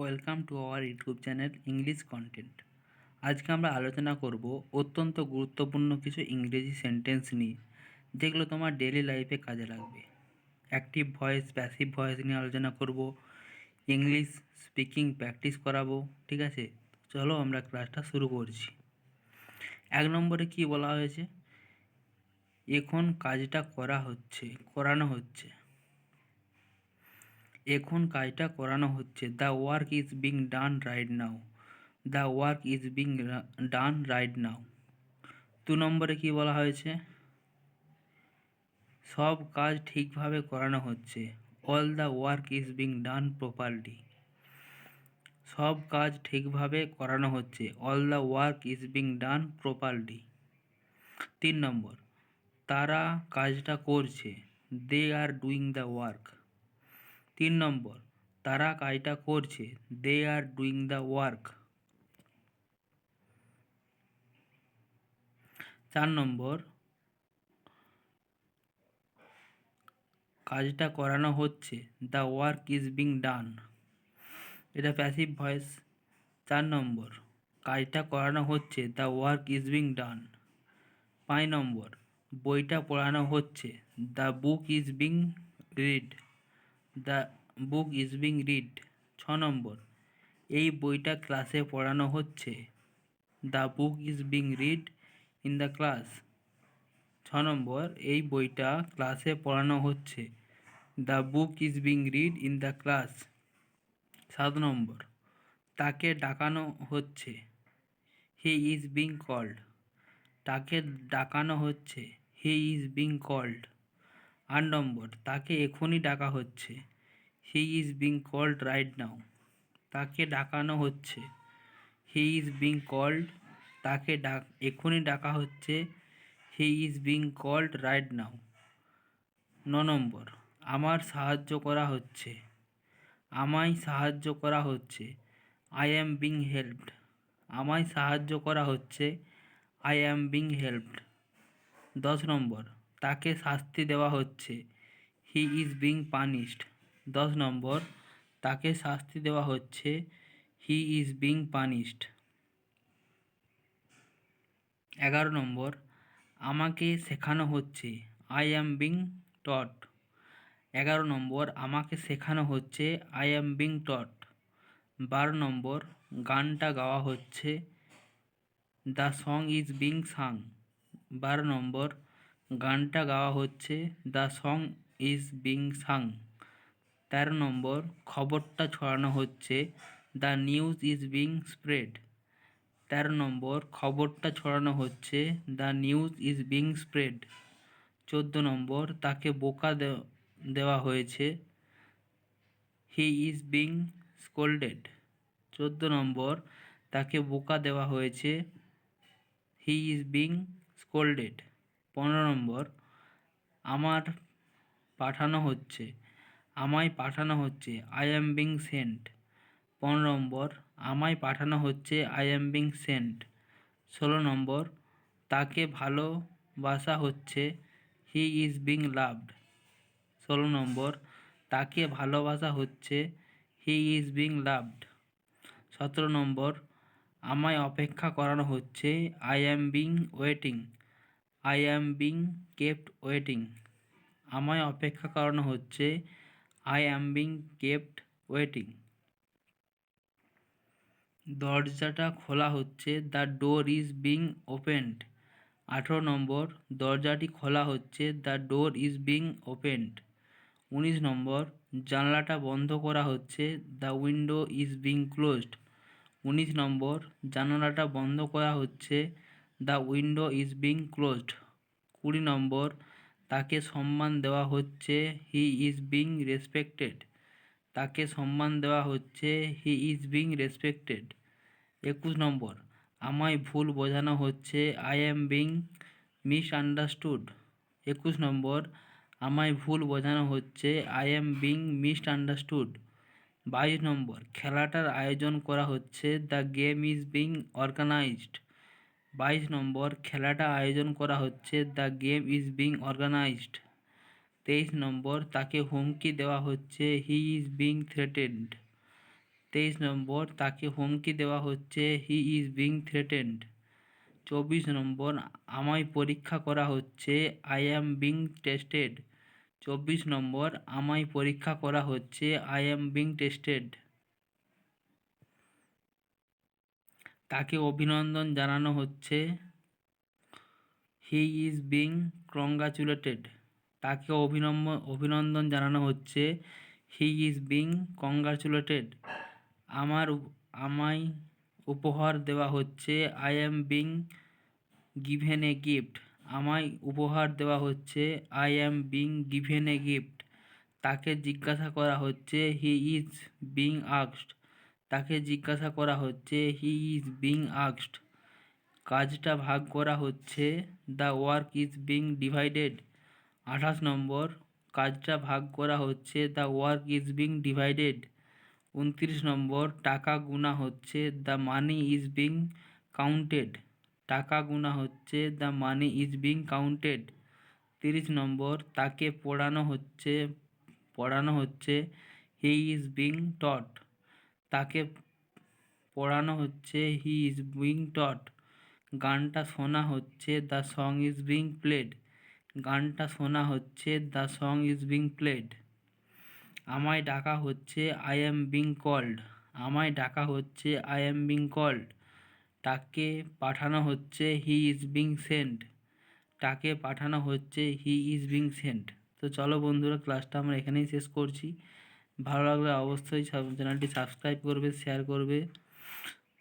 Welcome to our YouTube channel English content. আজকে আমরা আলোচনা করব অত্যন্ত গুরুত্বপূর্ণ কিছু ইংরেজি সেন্টেন্স নিয়ে, যেগুলো তোমার ডেলি লাইফে কাজে লাগবে। অ্যাক্টিভ ভয়েস প্যাসিভ ভয়েস নিয়ে আলোচনা করব ইংলিশ স্পিকিং প্র্যাকটিস করাবো, ঠিক আছে? চলো আমরা ক্লাসটা শুরু করছি। এক নম্বরে কি বলা হয়েছে? এখন কাজটা করা হচ্ছে, করানো হচ্ছে। এখন কাজটা করানো হচ্ছে। The work is being done right now the work is being done right now দু নম্বরে কি বলা হয়েছে? সব কাজ ঠিকভাবে করানো হচ্ছে। All the work is being done properly সব কাজ ঠিকভাবে করানো হচ্ছে। All the work is being done properly তিন নম্বর, তারা কাজটা করছে। They are doing the work তিন নম্বর, তারা কাজটা করছে। They are doing the work চার নম্বর, কাজটা করানো হচ্ছে। The work is being done এটা প্যাসিভ ভয়েস চার নম্বর, কাজটা করানো হচ্ছে। The work is being done পাঁচ নম্বর, বইটা পড়ানো হচ্ছে। The book is being read the book is being read, ছ নম্বর। এই বইটা ক্লাসে পড়ানো হচ্ছে। The book is being read in the class. ছ নম্বর, এই বইটা ক্লাসে পড়ানো হচ্ছে। The book is being read in the class. সাত নম্বর, তাকে ডাকানো হচ্ছে। He is being called. তাকে ডাকানো হচ্ছে। He is being called. আট নম্বর, তাকে এখনই ডাকা হচ্ছে। He is being called right now তাকে ডাকানো হচ্ছে। হি ইজ বিং কল্ড তাকে ডাক এখনই ডাকা হচ্ছে। He is being called right now ন নম্বর, আমার সাহায্য করা হচ্ছে। আমায় সাহায্য করা হচ্ছে। আই অ্যাম বিং হেল্পড আমায় সাহায্য করা হচ্ছে। আই অ্যাম বিং হেল্পড দশ নম্বর, তাকে শাস্তি দেওয়া হচ্ছে। হি ইজ বিং পানিশড দশ নম্বর, তাকে শাস্তি দেওয়া হচ্ছে। He is being punished. এগারো নম্বর, আমাকে শেখানো হচ্ছে। I am being taught. এগারো নম্বর, আমাকে শেখানো হচ্ছে। I am being taught. বারো নম্বর, গানটা গাওয়া হচ্ছে। The song is being sung. বারো নম্বর, গানটা গাওয়া হচ্ছে। The song is being sung. তেরো নম্বর, খবরটা ছড়ানো হচ্ছে, the news is being spread. তেরো নম্বর, খবরটা ছড়ানো হচ্ছে, the news is being spread. চোদ্দ নম্বর, তাকে বোকা দেওয়া হয়েছে, হি ইজ বিং স্কোল্ডেড। চোদ্দ নম্বর, তাকে বোকা দেওয়া হয়েছে, হি ইজ বিং স্কোল্ডেড। পনেরো নম্বর, আমার পাঠানো হচ্ছে। আমায় পাঠানো হচ্ছে আই অ্যাম বিং সেন্ট পনেরো নম্বর, আমায় পাঠানো হচ্ছে আই অ্যাম বিং সেন্ট ষোলো নম্বর, তাকে ভালোবাসা হচ্ছে হি ইজ বিং লাভড ষোলো নম্বর, তাকে ভালোবাসা হচ্ছে হি ইজ বিং লাভড সতেরো নম্বর, আমায় অপেক্ষা করানো হচ্ছে I am being waiting I am being kept waiting আমায় অপেক্ষা করানো হচ্ছে I am being kept waiting দরজাটা খোলা হচ্ছে the door is being opened আঠেরো নম্বর, দরজাটি খোলা হচ্ছে the door is being opened উনিশ নম্বর, জানলাটা বন্ধ করা হচ্ছে the window is being closed উনিশ নম্বর, জানালাটা বন্ধ করা হচ্ছে the window is being closed কুড়ি নম্বর তাকে সম্মান দেওয়া হচ্ছে হি ইজ বিং রেসপেক্টেড তাকে সম্মান দেওয়া হচ্ছে হি ইজ বিং রেসপেক্টেড একুশ নম্বর, আমায় ভুল বোঝানো হচ্ছে I am being misunderstood একুশ নম্বর, আমায় ভুল বোঝানো হচ্ছে I am being misunderstood বাইশ নম্বর, খেলাটার আয়োজন করা হচ্ছে the game is being organised বাইশ নম্বর খেলাটা আয়োজন করা হচ্ছে, the game is being organised. তেইশ নম্বর, তাকে হুমকি দেওয়া হচ্ছে, হি ইজ বিং থ্রেটেন্ড। তেইশ নম্বর, তাকে হুমকি দেওয়া হচ্ছে, হি ইজ বিং থ্রেটেন্ড। চব্বিশ নম্বর, আমায় পরীক্ষা করা হচ্ছে, আই অ্যাম বিং টেস্টেড। চব্বিশ নম্বর, আমায় পরীক্ষা করা হচ্ছে, আই অ্যাম বিং টেস্টেড। তাকে অভিনন্দন জানানো হচ্ছে। He is being congratulated. তাকে অভিনম্ব, অভিনন্দন জানানো হচ্ছে। He is being congratulated. আমার আমায় উপহার দেওয়া হচ্ছে। I am being given a gift. আমায় উপহার দেওয়া হচ্ছে। I am being given a gift. তাকে জিজ্ঞাসা করা হচ্ছে। হি ইজ বিং আক্সড তাকে জিজ্ঞাসা করা হচ্ছে হি ইজ বিং আক্সড কাজটা ভাগ করা হচ্ছে the work is being divided আঠাশ নম্বর, কাজটা ভাগ করা হচ্ছে the work is being divided উনত্রিশ নম্বর, টাকা গুণা হচ্ছে the money is being counted টাকা গুণা হচ্ছে the money is being counted তিরিশ নম্বর, তাকে পড়ানো হচ্ছে পড়ানো হচ্ছে হি ইজ বিং টট তাকে পড়ানো হচ্ছে হি ইজ বিং টট। গানটা শোনা হচ্ছে the song is being played. গানটা শোনা হচ্ছে the song is being played. আমায় ডাকা হচ্ছে আই অ্যাম বিং কল্ড। আমায় ডাকা হচ্ছে আই অ্যাম বিং কল্ড। তাকে পাঠানো হচ্ছে হি ইজ বিং সেন্ট তাকে পাঠানো হচ্ছে হি ইজ বিং সেন্ট তো চলো বন্ধুরা ক্লাসটা আমরা এখানেই শেষ করছি। ভালো লাগলে অবশ্যই চ্যানেলটি সাবস্ক্রাইব করবে শেয়ার করবে।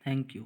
Thank you